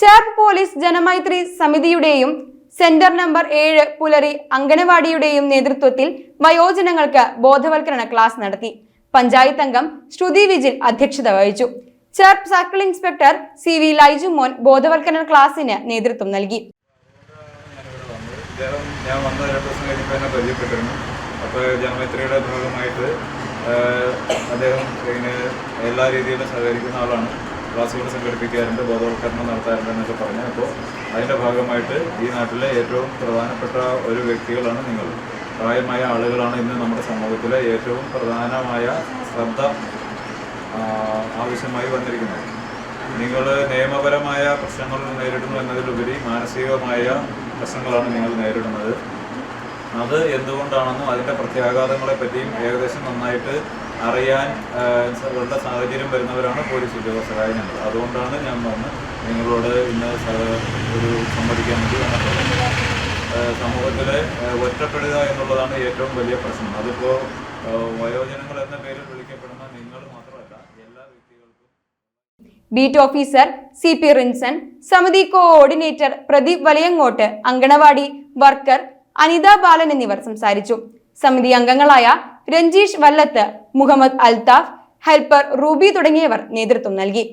Cherpu police Janamaithri സമിതിയുടെയും centre number ഏഴ് പുലരി അങ്കണവാടിയുടെയും നേതൃത്വത്തിൽ വയോജനങ്ങൾക്ക് ബോധവൽക്കരണ ക്ലാസ് നടത്തി. പഞ്ചായത്ത് അംഗം ശ്രുതി വിജിൽ അധ്യക്ഷത വഹിച്ചു. Cherpu circle inspector C V Laiju Mon ബോധവൽക്കരണ ക്ലാസിന് നേതൃത്വം നൽകി. ജനമൈത്രിയുടെ ഭാഗമായിട്ട് അദ്ദേഹം ഇങ്ങനെ എല്ലാ രീതിയിലും സഹകരിക്കുന്ന ആളാണ്. ക്ലാസ്സുകൾ സംഘടിപ്പിക്കാറുണ്ട് ബോധവൽക്കരണം നടത്താറുണ്ട് എന്നൊക്കെ പറഞ്ഞു. അപ്പോൾ അതിന്റെ ഭാഗമായിട്ട് ഈ നാട്ടിലെ ഏറ്റവും പ്രധാനപ്പെട്ട ഒരു വ്യക്തികളാണ് നിങ്ങൾ. പ്രായമായ ആളുകളാണ് ഇന്ന് നമ്മുടെ സമൂഹത്തിലെ ഏറ്റവും പ്രധാനമായ ശ്രദ്ധ ആവശ്യമായി വന്നിരിക്കുന്നത്. നിങ്ങൾ നിയമപരമായ പ്രശ്നങ്ങൾ നേരിടുന്നു എന്നതിലുപരി മാനസികമായ പ്രശ്നങ്ങളാണ് നിങ്ങൾ നേരിടുന്നത്. അത് എന്തുകൊണ്ടാണെന്നും അതിന്റെ പ്രത്യാഘാതങ്ങളെ പറ്റിയും ഏകദേശം നന്നായിട്ട് അറിയാൻ ഉള്ള സാഹചര്യം വരുന്നവരാണ് പോലീസ് ഉദ്യോഗസ്ഥരായ ഞങ്ങൾ. അതുകൊണ്ടാണ് ഞാൻ വന്ന് നിങ്ങളോട് ഇന്ന് ഒരു സംവദിക്കാൻ വേണ്ടി വന്നിട്ടുള്ളത് ആഹ്, സമൂഹത്തിലെ ഒറ്റപ്പെടുക എന്നുള്ളതാണ് ഏറ്റവും വലിയ പ്രശ്നം. അതിപ്പോൾ വയോജനങ്ങൾ എന്ന പേരിൽ വിളിക്കപ്പെടുന്ന നിങ്ങൾ മാത്രമല്ല എല്ലാ beat officer C P Rinson സമിതി കോഓർഡിനേറ്റർ പ്രദീപ് വലയങ്ങോട്ട് അങ്കണവാടി വർക്കർ അനിത ബാലൻ എന്നിവർ സംസാരിച്ചു. സമിതി അംഗങ്ങളായ രഞ്ജീഷ് വല്ലത്ത് മുഹമ്മദ് അൽതാഫ് ഹെൽപ്പർ റൂബി തുടങ്ങിയവർ നേതൃത്വം നൽകി.